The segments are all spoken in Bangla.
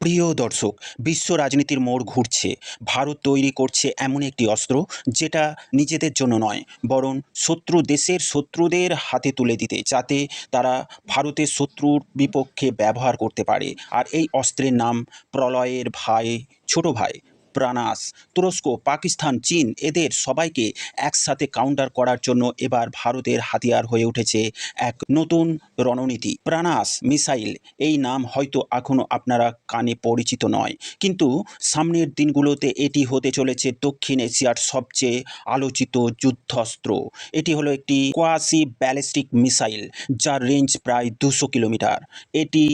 প্রিয় দর্শক, বিশ্ব রাজনীতির মোড় ঘুরছে। ভারত তৈরি করছে এমন একটি অস্ত্র, যেটা নিজেদের জন্য নয়, বরং শত্রু দেশের শত্রুদের হাতে তুলে দিতে, যাতে তারা ভারতের শত্রুর বিপক্ষে ব্যবহার করতে পারে। আর এই অস্ত্রের নাম প্রলয়ের ভাই, ছোট ভাই। প্রানাস তুরস্ক, পাকিস্তান, চীন এদের সবাইকে একসাথে কাউন্টার করার জন্য এবার ভারতের হাতিয়ার হয়ে উঠেছে এক নতুন রণনীতি। প্রাণাস মিসাইল, এই নাম হয়তো এখনও আপনারা কানে পরিচিত নয়, কিন্তু সামনের দিনগুলোতে এটি হতে চলেছে দক্ষিণ এশিয়ার সবচেয়ে আলোচিত যুদ্ধাস্ত্র এটি হলো একটি কোয়াসি ব্যালিস্টিক মিসাইল যার রেঞ্জ প্রায় দুশো কিলোমিটার। এটি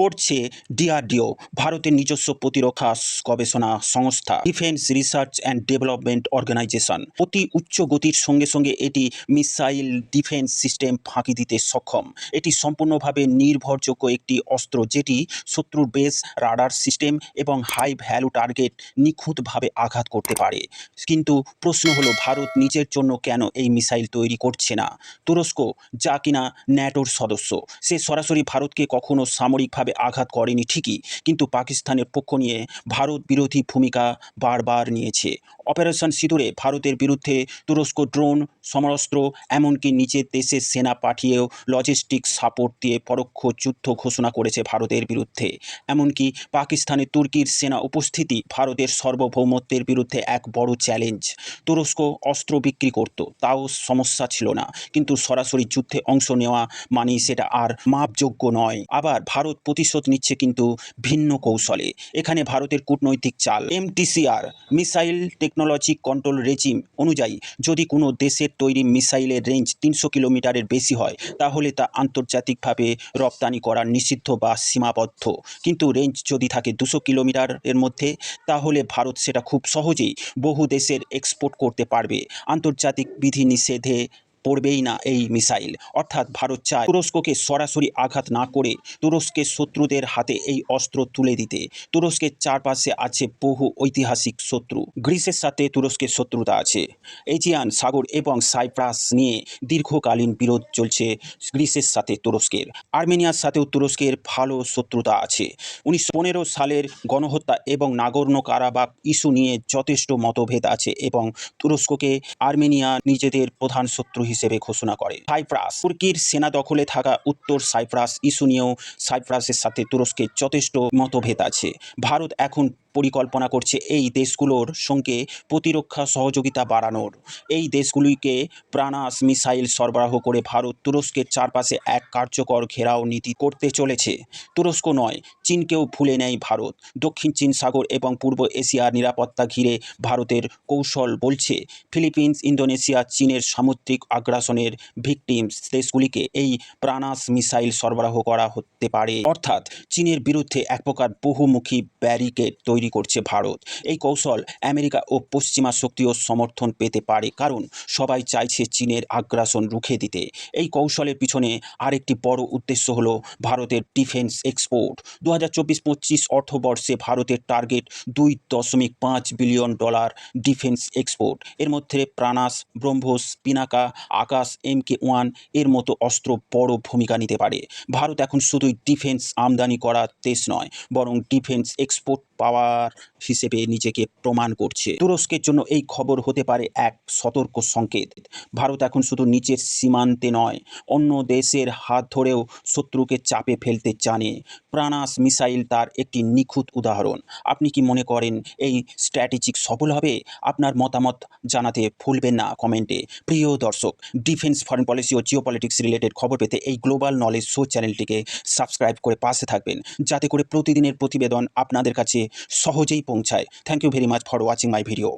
করছে ডিআরডিও ভারতের নিজস্ব প্রতিরক্ষা গবেষণা সংস্থা। Defence research and development organisation অতি উচ্চ গতির সঙ্গে সঙ্গে এটি মিসাইল ডিফেন্স সিস্টেম ফাঁকি দিতে সক্ষম। এটি সম্পূর্ণভাবে নির্ভরযোগ্য একটি অস্ত্র যেটি শত্রুর বেস, রাডার সিস্টেম এবং হাই ভ্যালু টার্গেট নিখুঁতভাবে আঘাত করতে পারে। কিন্তু প্রশ্ন হলো, ভারত নিজের জন্য কেন এই মিসাইল তৈরি করছে না? তুরস্ক যা কিনা ন্যাটোর সদস্য, সে সরাসরি ভারতকে কখনো সামরিকভাবে আঘাত করেনি ঠিকই, কিন্তু পাকিস্তানের পক্ষ নিয়ে ভারত বিরোধী ভূমিকা বারবার নিয়েছে। অপারেশন সিঁদুরে ভারতের বিরুদ্ধে তুরস্ক ড্রোন, সমরাস্ত্র, এমনকি নিজের দেশের সেনা পাঠিয়েও লজিস্টিক সাপোর্ট দিয়ে পরোক্ষ যুদ্ধ ঘোষণা করেছে ভারতের বিরুদ্ধে। এমনকি পাকিস্তানে তুর্কির সেনা উপস্থিতি ভারতের সার্বভৌমত্বের বিরুদ্ধে এক বড় চ্যালেঞ্জ তুরস্ক অস্ত্র বিক্রি করত, তাও সমস্যা ছিল না। কিন্তু সরাসরি যুদ্ধে অংশ নেওয়া মানেই সেটা আর মাপযোগ্য নয়। আবার ভারত প্রতিশোধ নিচ্ছে কিন্তু ভিন্ন কৌশলে। এখানে ভারতের কূটনৈতিক চাল MTCR missile technology control regime অনুযায়ী, যদি কোনো দেশের তৈরি মিসাইলের রেঞ্জ তিনশো কিলোমিটারের বেশি হয়, তাহলে তা আন্তর্জাতিকভাবে রপ্তানি করা নিষিদ্ধ বা সীমাবদ্ধ। কিন্তু রেঞ্জ যদি থাকে দুশো কিলোমিটারের মধ্যে, তাহলে ভারত সেটা খুব সহজেই বহু দেশের এক্সপোর্ট করতে পারবে। আন্তর্জাতিক বিধি বিধিনিষেধে পড়বেই না এই মিসাইল। অর্থাৎ ভারত চায় তুরস্ককে সরাসরি আঘাত না করে তুরস্কের শত্রুদের হাতে এই অস্ত্র তুলে দিতে। তুরস্কের চারপাশে আছে বহু ঐতিহাসিক শত্রু। গ্রিসের সাথে তুরস্কের শত্রুতা আছে। এজিয়ান সাগর এবং সাইপ্রাস নিয়ে দীর্ঘকালীন বিরোধ চলছে গ্রিসের সাথে তুরস্কের। আর্মেনিয়ার সাথেও তুরস্কের ভালো শত্রুতা আছে। উনিশশো পনেরো সালের গণহত্যা এবং নাগর্ণ কারাবাক ইস্যু নিয়ে যথেষ্ট মতভেদ আছে এবং তুরস্ককে আর্মেনিয়া নিজেদের প্রধান শত্রু হিসেবে ঘোষণা করে। সাইপ্রাস, তুর্কির সেনা দখলে থাকা উত্তর সাইপ্রাস ইস্যু নিয়েও সাইপ্রাসের সাথে তুরস্কের যথেষ্ট মতভেদ আছে। ভারত এখন পরিকল্পনা করছে এই দেশগুলোর সঙ্গে প্রতিরক্ষা সহযোগিতা বাড়ানোর। এই দেশগুলিকে প্রাণাস মিসাইল সরবরাহ করে ভারত তুরস্কের চারপাশে এক কার্যকর ঘেরাও নীতি করতে চলেছে। তুরস্ক নয়, চীনকেও ভুলে নেয় ভারত। দক্ষিণ চীন সাগর এবং পূর্ব এশিয়ার নিরাপত্তা ঘিরে ভারতের কৌশল বলছে, ফিলিপিন্স, ইন্দোনেশিয়া, চীনের সামুদ্রিক আগ্রাসনের ভিকটিমস দেশগুলিকে এই প্রাণাস মিসাইল সরবরাহ করা হতে পারে। অর্থাৎ চীনের বিরুদ্ধে এক প্রকার বহুমুখী ব্যারিকেড তৈরি করছে ভারত। এই কৌশল আমেরিকা ও পশ্চিমা শক্তিও সমর্থন পেতে পারে, কারণ সবাই চাইছে চীনের আগ্রাসন রুখে দিতে। এই কৌশলের পিছনে আরেকটি বড় উদ্দেশ্য হলো ভারতের ডিফেন্স এক্সপোর্ট। দু হাজার চব্বিশ পঁচিশ অর্থবর্ষে ভারতের টার্গেট দুই দশমিক পাঁচ বিলিয়ন ডলার ডিফেন্স এক্সপোর্ট। এর মধ্যে প্রাণাস, ব্রহ্মোস, পিনাকা, আকাশ এম কে ওয়ানের মতো অস্ত্র বড় ভূমিকা নিতে পারে। ভারত এখন শুধুই ডিফেন্স আমদানি করা দেশ নয়, বরং ডিফেন্স এক্সপোর্ট পাওয়ার হিসেবে নিজেকে প্রমাণ করছে। তুরস্কের জন্য এই খবর হতে পারে এক সতর্ক সংকেত। ভারত এখন শুধু নিচের সীমান্তে নয়, অন্য দেশের হাত ধরেও শত্রুকে চাপে ফেলতে জানে। প্রাণাস মিসাইল তার একটি নিখুঁত উদাহরণ। আপনি কি মনে করেন এই স্ট্র্যাটেজিক সফল হবে? আপনার মতামত জানাতে ভুলবেন না কমেন্টে। প্রিয় দর্শক, ডিফেন্স, ফরেন পলিসি ও জিও পলিটিক্স রিলেটেড খবর পেতে এই গ্লোবাল নলেজ শো চ্যানেলটিকে সাবস্ক্রাইব করে পাশে থাকবেন। যাতে করে প্রতিদিনের প্রতিবেদন আপনাদের কাছে সহজেই পৌঁছায়। Thank you very much for watching my video